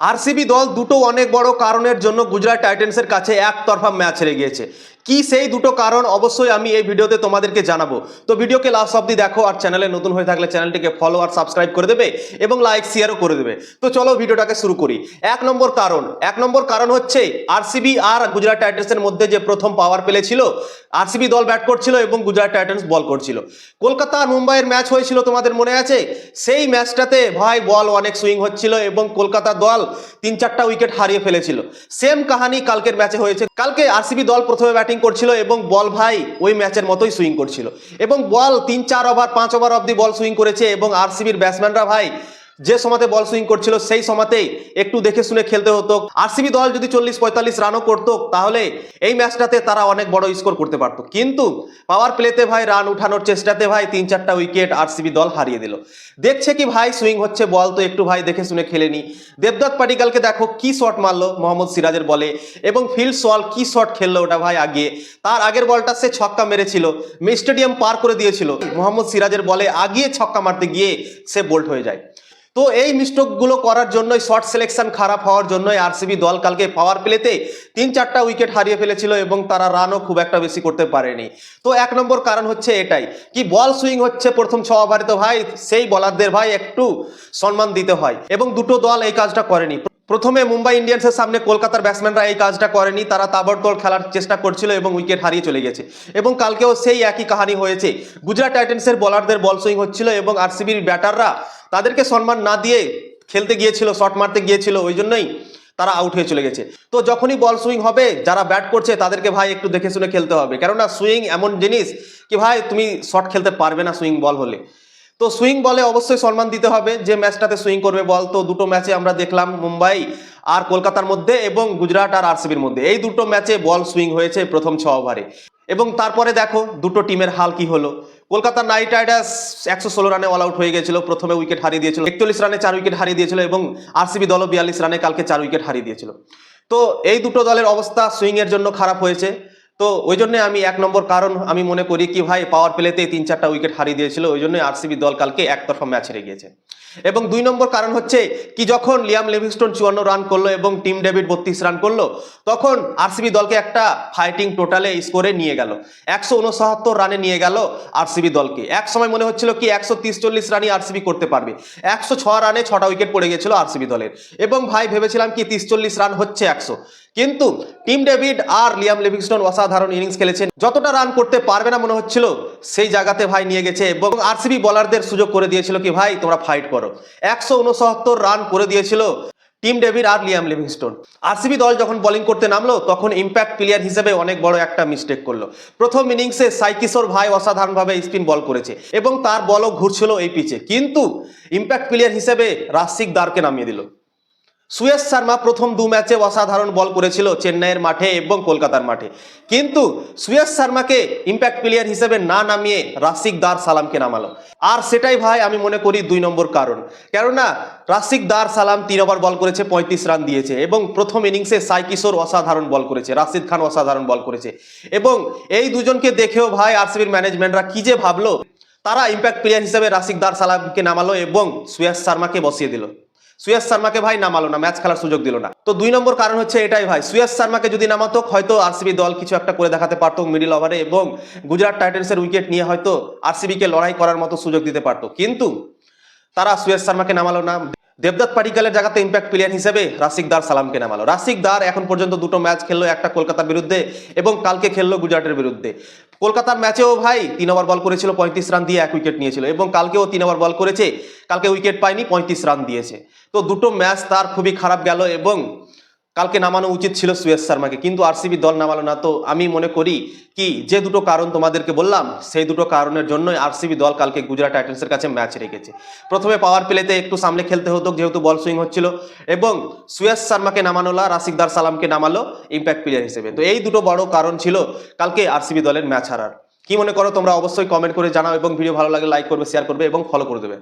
RCB দল দুটো অনেক বড় কারণের জন্য গুজরাট টাইটেন্সের কাছে একতরফা ম্যাচ হেরে গিয়েছে। কি সেই দুটো কারণ অবশ্যই আমি এই ভিডিওতে তোমাদেরকে জানাব। তো ভিডিওকে লাস্ট অব্দি দেখো আর চ্যানেলে নতুন হয়ে থাকলে চ্যানেলটিকে ফলো আর সাবস্ক্রাইব করে দেবে এবং লাইক শেয়ারও করে দেবে। তো চলো ভিডিওটাকে শুরু করি। এক নম্বর কারণ, এক নম্বর কারণ হচ্ছে আরসিবি আর গুজরাট টাইটেন্সের মধ্যে যে প্রথম পাওয়ার প্লে ছিল আরসিবি দল ব্যাট করছিল এবং গুজরাট টাইটেন্স বল করছিল। কলকাতা আর মুম্বাইয়ের ম্যাচ হয়েছিল তোমাদের মনে আছে? সেই ম্যাচটাতে ভাই বল অনেক সুইং হচ্ছিল এবং কলকাতা দল তিন চারটা উইকেট হারিয়ে ফেলেছিল। সেম কাহানি কালকের ম্যাচে হয়েছে। কালকে আরসিবি দল প্রথমে ব্যাটিং করছিল এবং বল ভাই ওই ম্যাচের মতোই সুইং করছিল। এবং বল তিন চার ওভার পাঁচ ওভার অব্দি বল সুইং করেছে এবং আরসিবির ব্যাটসম্যানরা ভাই যে সময়তে বল সুইং করছিল, সেই সময়তেই একটু দেখে শুনে খেলতে হতো। আরসিবি দল যদি চল্লিশ পঁয়তাল্লিশ রানও করতো, তাহলে এই ম্যাচটাতে তারা অনেক বড় স্কোর করতে পারতো। কিন্তু পাওয়ার প্লেতে ভাই রান উঠানোর চেষ্টাতে ভাই তিন চারটা উইকেট আরসিবি দল হারিয়ে দিল। দেখছে কি ভাই, সুইং হচ্ছে বল, তো একটু ভাই দেখে শুনে খেলেনি দেবদত্ত পাটিকালকে দেখো কি শট মারলো মোহাম্মদ সিরাজের বলে, এবং ফিল্ড সল কি শট খেললো ওটা ভাই আগে। তার আগের বলটা সে ছক্কা মেরেছিল স্টেডিয়াম পার করে দিয়েছিল। মোহাম্মদ সিরাজের বলে, আগিয়ে ছক্কা মারতে গিয়ে সে বোল্ট হয়ে যায়। তো এই মিস্টেকগুলো করার জন্যই, শর্ট সিলেকশন খারাপ হওয়ার জন্যই আরসিবি দল কালকে পাওয়ার প্লেতে তিন চারটা উইকেট হারিয়ে ফেলেছিল এবং তারা রানও খুব একটা বেশি করতে পারেনি। তো এক নম্বর কারণ হচ্ছে এটাই, কি বল সুইং হচ্ছে প্রথম ছ ওভারে তো ভাই, সেই বলারদের ভাই একটু সম্মান দিতে হয় এবং দুটো দল এই কাজটা করেনি। প্রথমে মুম্বাই ইন্ডিয়ান্সের সামনে কলকাতার ব্যাটসম্যানরা এই কাজটা করেনি, তারা তাবড়তোড় খেলার চেষ্টা করছিল এবং উইকেট হারিয়ে চলে গেছে। এবং কালকেও সেই একই কাহানি হয়েছে, গুজরাট টাইটেন্সের বলারদের বল সুইং হচ্ছিল এবং আরসিবির ব্যাটাররা তাদেরকে সম্মান না দিয়ে খেলতে গিয়েছিল শট মারতে গিয়েছিল, ওই জন্যই তারা আউট হয়ে চলে গেছে। তো যখনই বল সুইং হবে, যারা ব্যাট করছে, তাদেরকে ভাই একটু দেখে শুনে খেলতে হবে। কেননা সুইং এমন জিনিস কি ভাই, তুমি শট খেলতে পারবে না সুইং বল হলে। তো সুইং বলে অবশ্যই সম্মান দিতে হবে, যে ম্যাচটাতে সুইং করবে বল তো দুটো ম্যাচে আমরা দেখলাম মুম্বাই আর কলকাতার মধ্যে এবং গুজরাট আর আরসিবির মধ্যে। এই দুটো ম্যাচে বল সুইং হয়েছে প্রথম ছ ওভারে এবং তারপরে দেখো, দুটো টিমের হাল কি হলো। কলকাতা নাইট রাইডার্স একশো ষোলো রানে অল আউট হয়ে গেছিল। প্রথমে উইকেট হারিয়ে দিয়েছিল। একচল্লিশ রানে চার উইকেট হারিয়ে দিয়েছিল এবং আরসিবি দলও বিয়াল্লিশ রানে কালকে চার উইকেট হারিয়ে দিয়েছিল। তো এই দুটো দলের অবস্থা সুইংয়ের জন্য খারাপ হয়েছে। তো ওই জন্য আমি এক নম্বর কারণ আমি মনে করি কি ভাই পাওয়ার প্লেতে তিন চারটা উইকেট হারিয়ে দিয়েছিল, ওই জন্য আরসিবি দল কালকে একতরফা ম্যাচ হেরে গিয়েছে। এবং দুই নম্বর কারণ হচ্ছে কি, যখন লিয়াম লিভিংস্টোন চুয়ান্ন রান করল এবং টিম ডেভিড বত্রিশ রান করল, তখন আরসিবি দলকে একটা ফাইটিং টোটালে স্কোরে নিয়ে গেল। একশো উনসত্তর রানে নিয়ে গেল আরসিবি দলকে। এক সময় মনে হচ্ছিল কি, একশো তিরিশ চল্লিশ রানই আরসিবি করতে পারবে। একশো ছ রানে ছটা উইকেট পড়ে গেছিল আরসিবি দলের। এবং ভাই, ভেবেছিলাম কি তিরিশ চল্লিশ রান হচ্ছে একশো। কিন্তু টিম ডেভিড আর লিয়াম লিভিংস্টোন অসাধারণ ইনিংস খেলেছেন। যতটা রান করতে পারবে না মনে হচ্ছিল, সেই জায়গাতে ভাই নিয়ে গেছে এবং আরসিবি বলারদের সুযোগ করে দিয়েছিল কি, ভাই, তোমরা ফাইট করো। একশো উনসত্তর রান করে দিয়েছিল টিম ডেভিড আর লিয়াম লিভিংস্টোন। আরসিবি দল যখন বোলিং করতে নামলো, তখন ইম্প্যাক্ট প্লেয়ার হিসেবে অনেক বড় একটা মিস্টেক করল। প্রথম ইনিংসে সাইকিশোর ভাই অসাধারণভাবে স্পিন বল করেছে এবং তার বলও ঘুরছিল এই পিচে কিন্তু ইম্প্যাক্ট প্লেয়ার হিসেবে রাসিক দারকে নামিয়ে দিল। সুয়েশ শর্মা প্রথম দু ম্যাচে অসাধারণ বল করেছিল চেন্নাইয়ের মাঠে এবং কলকাতার মাঠে। কিন্তু সুয়েশ শর্মাকে ইম্প্যাক্ট প্লেয়ার হিসেবে না নামিয়ে রাসিক দার সালামকে নামালো। আর সেটাই ভাই আমি মনে করি দুই নম্বর কারণ। কেননা রাসিক দার সালাম তিন ওভার বল করেছে, পঁয়ত্রিশ রান দিয়েছে এবং প্রথম ইনিংসে সাই কিশোর অসাধারণ বল করেছে, রাশিদ খান অসাধারণ বল করেছে। এবং এই দুজনকে দেখেও ভাই আরসিবির ম্যানেজমেন্টরা কি যে ভাবলো, তারা ইম্প্যাক্ট প্লেয়ার হিসেবে রাসিক দার সালামকে নামালো এবং সুয়াস শর্মাকে বসিয়ে দিল। সুয়াস শর্মাকে ভাই নামালো না, ম্যাচ খেলার সুযোগ দিল না। তো দুই নম্বর কারণ হচ্ছে এটাই ভাই সুয়াস শর্মাকে যদি নামাতো, হয়তো আরসিবি দল কিছু একটা করে দেখাতে পারতো মিডিল ওভারে এবং গুজরাট টাইটেন্সের উইকেট নিয়ে হয়তো আরসিবিকে লড়াই করার মতো সুযোগ দিতে পারতো। কিন্তু তারা সুয়াস শর্মাকে নামালো না। দেবদত্ত পাটিকালের জায়গাতে ইম্প্যাক্ট প্লেয়ার হিসেবে রাসিক দার সালামকে নামালো রাসিক দার এখন পর্যন্ত দুটো ম্যাচ খেললো, একটা কলকাতার বিরুদ্ধে এবং কালকে খেললো গুজরাটের বিরুদ্ধে। কলকাতার ম্যাচেও ভাই তিন ওভার বল করেছিল, পঁয়ত্রিশ রান দিয়ে এক উইকেট নিয়েছিল এবং কালকেও তিন ওভার বল করেছে, কালকে উইকেট পায়নি, পঁয়ত্রিশ রান দিয়েছে। তো দুটো ম্যাচ তার খুবই খারাপ গেল এবং কালকে নামানো উচিত ছিল সুয়েশ শর্মাকে, কিন্তু আরসিবি দল নামালো না। তো আমি মনে করি কি, যে দুটো কারণ তোমাদেরকে বললাম, সেই দুটো কারণের জন্যই আরসিবি দল কালকে গুজরাট টাইটান্সের কাছে ম্যাচ রেখেছে। প্রথমে পাওয়ার প্লেতে একটু সামনে খেলতে হতো, যেহেতু বল সুইং হচ্ছিল, এবং সুয়েশ শর্মাকে নামানো না রাসিকদার সালামকে নামালো ইম্প্যাক্ট প্লেয়ার হিসেবে। তো এই দুটো বড় কারণ ছিল কালকে আরসিবি দলের ম্যাচ হারার। কি মনে করো তোমরা? অবশ্যই কমেন্ট করে জানাও, এবং ভিডিও ভালো লাগলে লাইক করবে শেয়ার করবে, এবং ফলো করে দেবে।